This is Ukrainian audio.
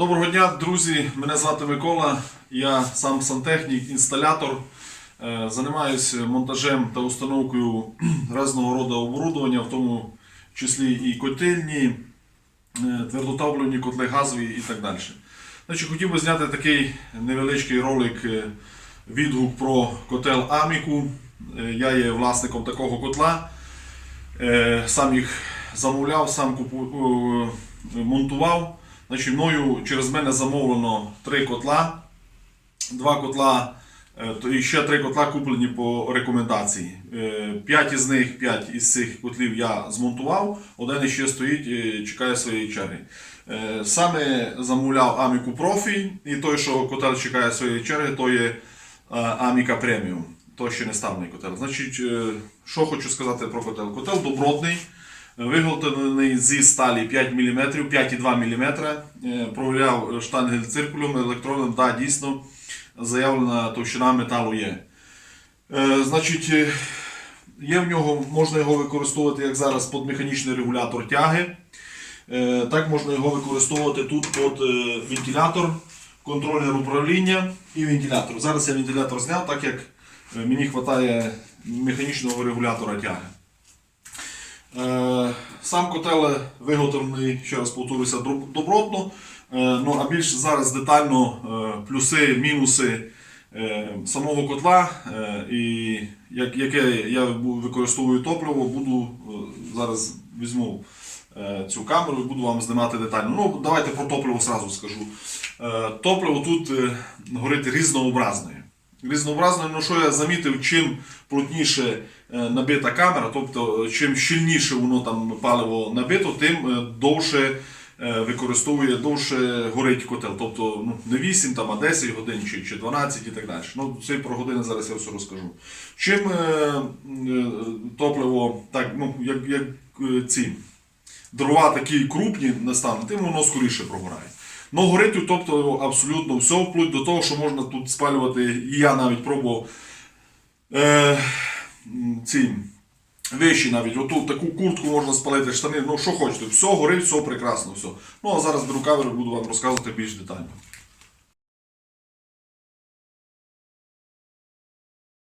Доброго дня, друзі! Мене звати Микола. Я сам сантехнік, інсталятор. Е, Займаюся монтажем та установкою різного роду оборудовання, в тому числі і котельні, е, твердотоплені котли газові і так далі. Значить, хотів би зняти такий невеличкий ролик, е, відгук про котел Аміку. Я є власником такого котла. Сам їх замовляв, сам купу, монтував. Значить, мною через мене замовлено три котла. Два котла, е, і ще три котла куплені по рекомендації. Е, П'ять із них, п'ять із цих котлів я змонтував, один ще стоїть, е, чекає своєї черги. Саме замовляв Аміку Профі, і той, що котел чекає своєї черги, то є Аміка Преміум. То ще не ставний котел. Значить, що хочу сказати про котел? Котел добротний, виготовлений зі сталі 5 мм, 5,2 мм. Провіряв штангель циркулем, електронним, да, дійсно заявлена товщина металу є. Е, Значить, е, є в нього, можна його використовувати як зараз під механічний регулятор тяги. Е, Так можна його використовувати тут під вентилятор, контролер управління і вентилятор. Зараз я вентилятор зняв, так як мені вистачає механічного регулятора тяги. Сам котел виготовлений, ще раз повторюся, добротно. Е, Ну, а більш зараз детально е, плюси, мінуси е, самого котла і яке я використовую топливо, буду зараз візьму цю камеру і буду вам знімати детально. Ну, давайте про топливо сразу скажу. Топливо тут горить різнообразне. Різнообразно, ну що я замітив, чим плотніше е, набита камера, тобто е, чим щільніше воно там паливо набито, тим е, довше використовує, довше горить котел. Тобто ну, не 8, там, а 10 годин чи, чи 12 і так далі. Ну, це про години зараз я все розкажу. Чим топливо, так, ну, як, як ці дрова такі крупні наставлені, тим воно скоріше прогорає. Ну, горить у абсолютно все, вплоть до того, що можна тут спалювати, і я навіть пробував е, ці вещі навіть. Оту таку куртку можна спалити, штани, ну що хочете, все горить, все прекрасно, все. Ну а зараз беру камеру буду вам розказувати більш детально.